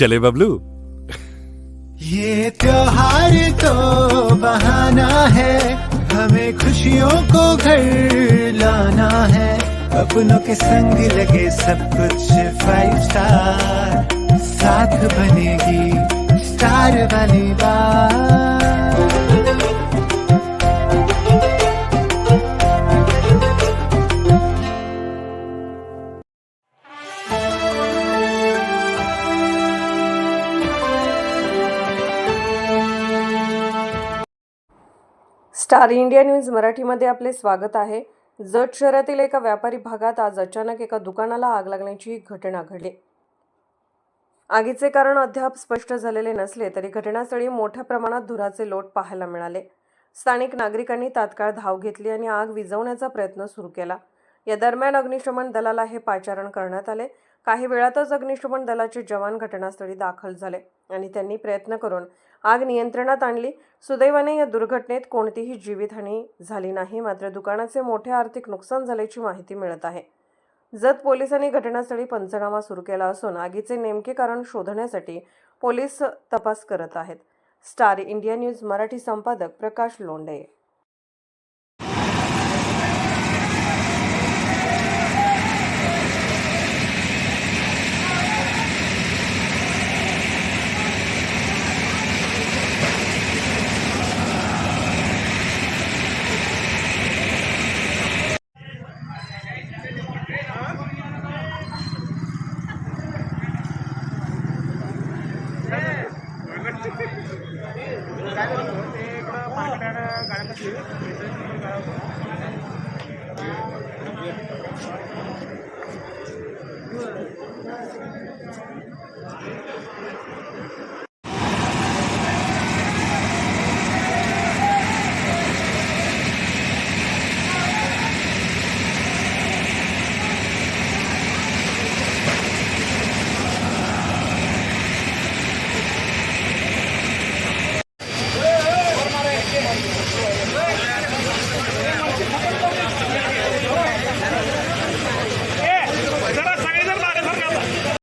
चले बबलू। ये त्योहार तो बहाना है, हमें खुशियों को घर लाना है। अपनों के संग लगे सब कुछ फाइव स्टार साथ बनेगी स्टार वाली बात। स्टार इंडिया न्यूज मराठीमध्ये आपले स्वागत आहे. जत शहरातील एका व्यापारी भागात आज अचानक एका दुकानाला आग लागण्याची घटना घडली. आगीचे कारण अद्याप स्पष्ट झालेले नसले तरी घटनास्थळी मोठ्या प्रमाणात धुराचे लोट पाहायला मिळाले. स्थानिक नागरिकांनी तात्काळ धाव घेतली आणि आग विझवण्याचा प्रयत्न सुरू केला. या दरम्यान अग्निशमन दलाला हे पाचारण करण्यात आले. काही वेळातच अग्निशमन दलाचे जवान घटनास्थळी दाखल झाले आणि त्यांनी प्रयत्न करून आग नियंत्रणात आणली. सुदैवाने या दुर्घटनेत कोणतीही जीवितहानी झाली नाही. मात्र दुकानाचे मोठे आर्थिक नुकसान झाल्याची माहिती मिळत आहे. जत पोलिसांनी घटनास्थळी पंचनामा सुरू केला असून आगीचे नेमके कारण शोधण्यासाठी पोलीस तपास करत आहेत. स्टार इंडिया न्यूज मराठी संपादक प्रकाश लोंढे. गाड्या